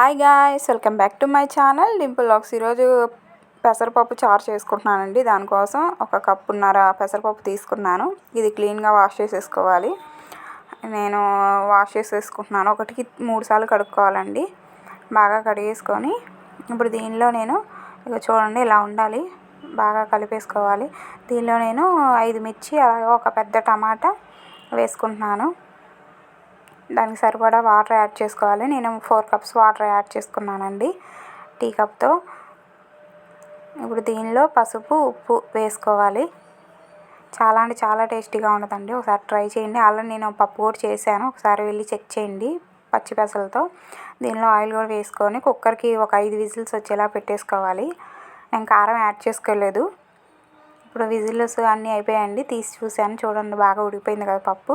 Hi guys welcome back to my channel Dimple Laks ఈరోజు పెసరపప్పు చారు చేసుకుంటున్నానండి. దానికోసం ఒక కప్పున్నర పెసరపప్పు తీసుకున్నాను. ఇది క్లీన్గా వాష్ చేసేసుకోవాలి. నేను వాష్ చేసేసుకుంటున్నాను. ఒకటికి మూడు సార్లు కడుక్కోవాలండి. బాగా కడిగేసుకొని ఇప్పుడు దీనిలో నేను ఇక చూడండి ఇలా ఉండాలి. బాగా కలిపేసుకోవాలి. దీనిలో నేను ఐదు మిర్చి అలాగే ఒక పెద్ద టమాటా వేసుకుంటున్నాను. దానికి సరిపడా వాటర్ యాడ్ చేసుకోవాలి. నేను ఫోర్ కప్స్ వాటర్ యాడ్ చేసుకున్నానండి టీ కప్తో. ఇప్పుడు దీనిలో పసుపు ఉప్పు వేసుకోవాలి. చాలా అంటే చాలా టేస్టీగా ఉంటుందండి ఒకసారి ట్రై చేయండి. అలా నేను పప్పు కూడా చేశాను. ఒకసారి వెళ్ళి చెక్ చేయండి పచ్చి పెసలతో. దీనిలో ఆయిల్ కూడా వేసుకొని కుక్కర్కి ఒక ఐదు విజిల్స్ వచ్చేలా పెట్టేసుకోవాలి. నేను కారం యాడ్ చేసుకోలేదు. ఇప్పుడు విజిల్స్ అన్నీ అయిపోయాయండి. తీసి చూశాను. చూడండి బాగా ఉడికిపోయింది కదా పప్పు.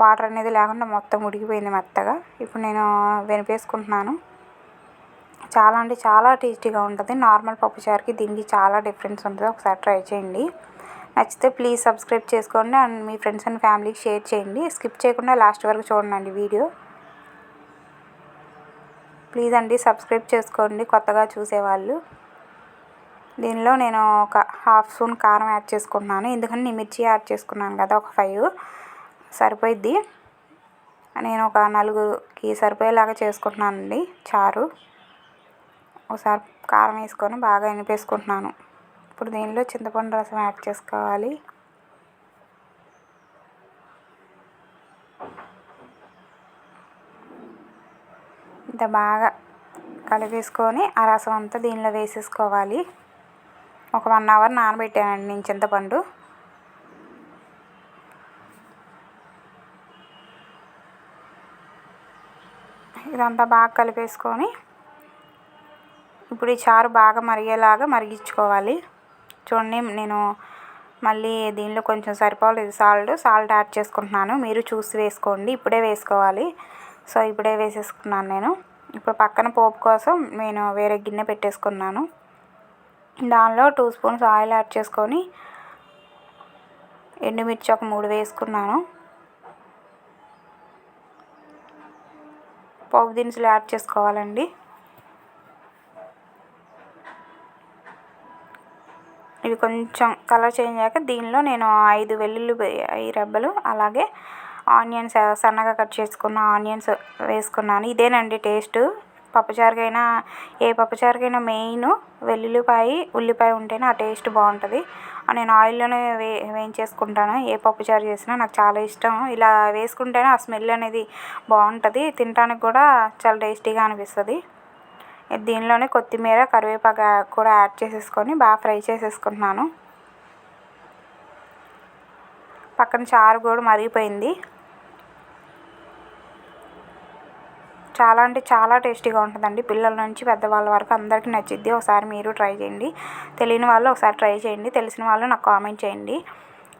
వాటర్ అనేది లేకుండా మొత్తం ఉడికిపోయింది మెత్తగా. ఇప్పుడు నేను వెనిపేసుకుంటున్నాను. చాలా అంటే చాలా టేస్టీగా ఉంటుంది. నార్మల్ పప్పుచారుకి దీనికి చాలా డిఫరెన్స్ ఉంటుంది. ఒకసారి ట్రై చేయండి. నచ్చితే ప్లీజ్ సబ్స్క్రైబ్ చేసుకోండి అండ్ మీ ఫ్రెండ్స్ అండ్ ఫ్యామిలీకి షేర్ చేయండి. స్కిప్ చేయకుండా లాస్ట్ వరకు చూడండి వీడియో. ప్లీజ్ అండి సబ్స్క్రైబ్ చేసుకోండి కొత్తగా చూసేవాళ్ళు. దీనిలో నేను ఒక హాఫ్ స్పూన్ కారం యాడ్ చేసుకుంటున్నాను. ఎందుకంటే నేను మిర్చి యాడ్ చేసుకున్నాను కదా ఒక ఫైవ్. సరిపోయిద్ది. నేను ఒక నలుగురికి సరిపోయేలాగా చేసుకుంటున్నానండి చారు. ఒకసారి కారం వేసుకొని బాగా ఎనిపేసుకుంటున్నాను. ఇప్పుడు దీనిలో చింతపండు రసం యాడ్ చేసుకోవాలి. ఇంత బాగా కలిపేసుకొని ఆ రసం అంతా దీనిలో వేసేసుకోవాలి. ఒక వన్ అవర్ నానబెట్టానండి నేను చింతపండు. ఇదంతా బాగా కలిపేసుకొని ఇప్పుడు ఈ చారు బాగా మరిగేలాగా మరిగించుకోవాలి. చూడండి నేను మళ్ళీ దీనిలో కొంచెం సరిపోలేదు సాల్ట్. సాల్ట్ యాడ్ చేసుకుంటున్నాను. మీరు చూసి వేసుకోండి. ఇప్పుడే వేసుకోవాలి. సో ఇప్పుడే వేసేసుకున్నాను నేను. ఇప్పుడు పక్కన పోపు కోసం నేను వేరే గిన్నె పెట్టేసుకున్నాను. దానిలో టూ స్పూన్స్ ఆయిల్ యాడ్ చేసుకొని ఎండుమిర్చి ఒక మూడు వేసుకున్నాను. పోపు దినుసులు యాడ్ చేసుకోవాలండి. ఇవి కొంచెం కలర్ చేంజ్ అయ్యాక దీనిలో నేను ఐదు వెల్లుల్లి రెబ్బలు అలాగే ఆనియన్స్ సన్నగా కట్ చేసుకున్న ఆనియన్స్ వేసుకున్నాను. ఇదేనండి టేస్ట్. పప్పుచారుకైనా ఏ పప్పుచారుకైనా మెయిన్ వెల్లుల్లిపాయ ఉల్లిపాయ ఉంటేనే ఆ టేస్ట్ బాగుంటుంది. నేను ఆయిల్లోనే వే వేయించేసుకుంటాను. ఏ పప్పుచారు చేసినా నాకు చాలా ఇష్టం. ఇలా వేసుకుంటేనే ఆ స్మెల్ అనేది బాగుంటుంది. తినడానికి కూడా చాలా టేస్టీగా అనిపిస్తుంది. దీనిలోనే కొత్తిమీర కరివేపాకు కూడా యాడ్ చేసేసుకొని బాగా ఫ్రై చేసేసుకుంటున్నాను. పక్కన చారు కూడా మరిగిపోయింది. చాలా అంటే చాలా టేస్టీగా ఉంటుందండి. పిల్లల నుంచి పెద్దవాళ్ళ వరకు అందరికీ నచ్చిద్ది. ఒకసారి మీరు ట్రై చేయండి. తెలియని వాళ్ళు ఒకసారి ట్రై చేయండి. తెలిసిన వాళ్ళు నాకు కామెంట్ చేయండి.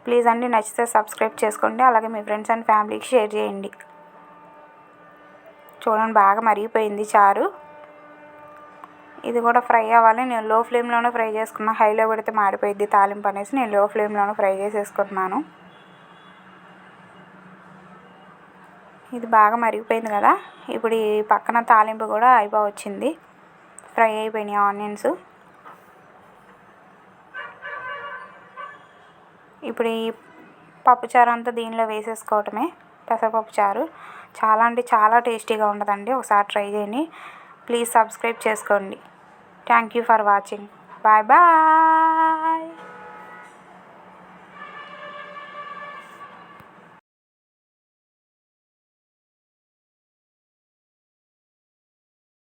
ప్లీజ్ అండి నచ్చితే సబ్స్క్రైబ్ చేసుకోండి. అలాగే మీ ఫ్రెండ్స్ అండ్ ఫ్యామిలీకి షేర్ చేయండి. చూడండి బాగా మరిగిపోయింది చారు. ఇది కూడా ఫ్రై అవ్వాలి. నేను లో ఫ్లేమ్లోనే ఫ్రై చేసుకున్నా. హైలో పెడితే మాడిపోయిద్ది తాలింపు అనేసి నేను లో ఫ్లేమ్లోనే ఫ్రై చేసేసుకుంటున్నాను. ఇది బాగా మరిగిపోయింది కదా. ఇప్పుడు ఈ పక్కన తాలింపు కూడా అయిపోవచ్చింది. ఫ్రై అయిపోయినాయి ఆనియన్స్. ఇప్పుడు ఈ పప్పుచారు అంతా దీనిలో వేసేసుకోవటమే. పెసరపప్పు చారు. చాలా అంటే చాలా టేస్టీగా ఉంటుందండి. ఒకసారి ట్రై చేయండి. ప్లీజ్ సబ్స్క్రైబ్ చేసుకోండి. Thank you for watching. Bye bye.